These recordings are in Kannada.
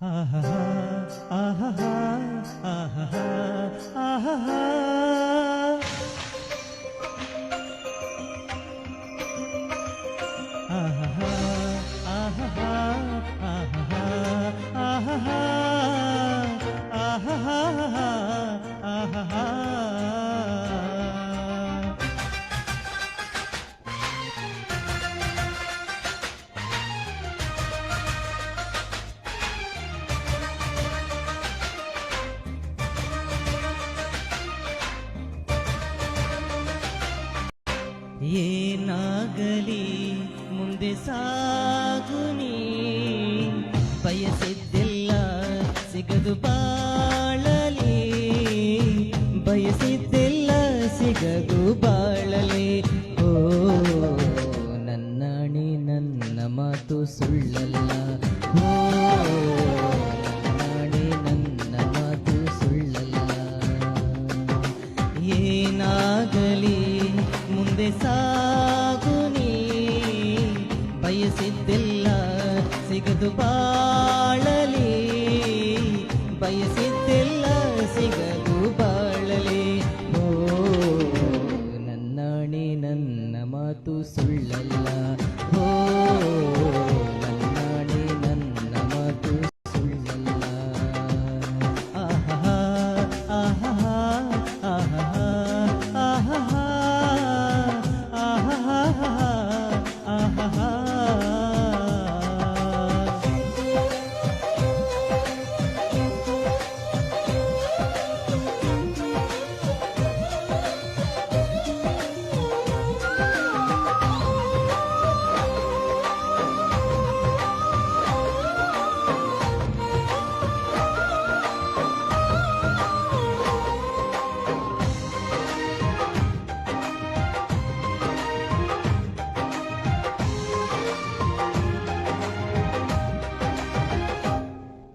ah, ha ha! ah, ha ha! ah, ha ha! ah, ha ha! ah, ha ha! ah, ah, ah, ah, ah, ah, ಏನಾಗಲಿ, ಮುಂದೆ ಸಾಗುನಿ ಬಯಸಿದ್ದೆಲ್ಲ ಸಿಗದು ಬಾಳಲಿ, ಬಯಸಿದ್ದೆಲ್ಲ ಸಿಗದು ಬಾಳಲಿ. ಓ, ನನ್ನಣಿ, ನನ್ನ ಮಾತು ಸುಳ್ಳಲ್ಲ. ಓ ಮುಂದೆ ಸಾಗುನಿ ಬಯಸಿದ್ದಿಲ್ಲ ಸಿಗದು ಬಾಳಲಿ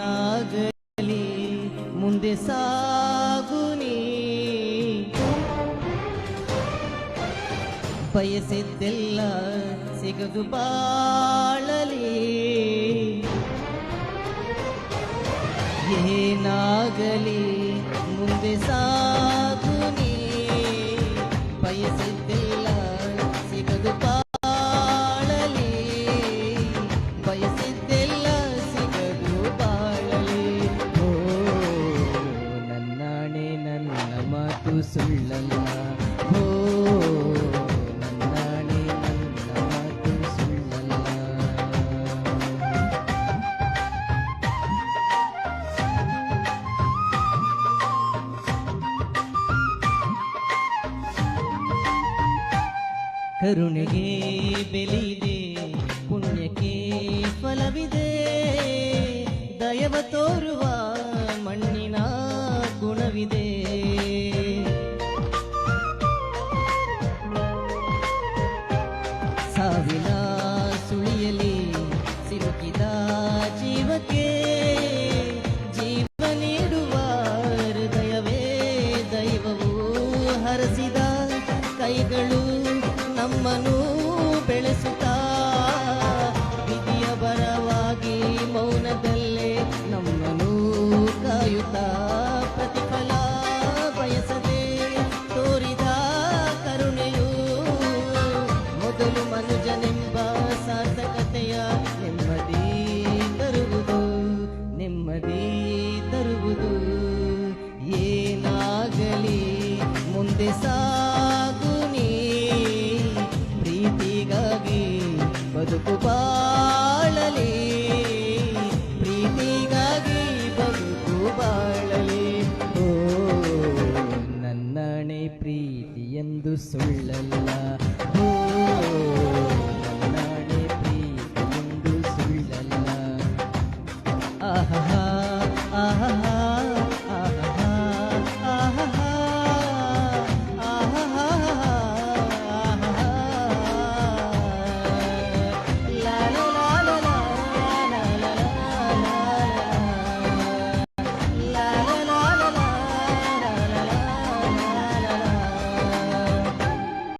ಏನಾಗಲಿ ಮುಂದೆ ಸಾಗುನಿ ಬಯಸಿದ್ದೆಲ್ಲ ಸಿಗದು ಬಾಳಲಿ ಏನಾಗಲಿ ಮುಂದೆ ಸಾಗುನಿ ನನ್ನ ಮಾತು ಸುಳ್ಳಲ್ಲ ಓ ನನ್ನಾಣೆ ನನ್ನ ಮಾತು ಸುಳ್ಳಲ್ಲ ಕರುಣೆಗೆ ಬೆಲೆಯಿದೆ ಪುಣ್ಯಕ್ಕೆ ಫಲವಿದೆ ದಯವ ತೋರುವ ಸಾವಿನ ಸುಳಿಯಲಿ ಸಿಲುಕಿದ ಜೀವಕ್ಕೆ ಜೀವ ನೀಡುವ ಹೃದಯವೇ ದೈವವು ಹರಸಿದ ಕೈಗಳು ನಮ್ಮನ್ನು ಬೆಳೆಸುತ್ತಾ. ವಿಧಿಯ ಬರವಾಗಿ ಮೌನದಲ್ಲೇ ನಮ್ಮನ್ನು ಕಾಯುತ್ತಾ. ಎಂದು ಸುಳ್ಳಲ್ಲ ನಾನೇ ಪ್ರೀತಿ ಎಂದು ಸುಳ್ಳಲ್ಲ ಆಹಾ ಆಹಾ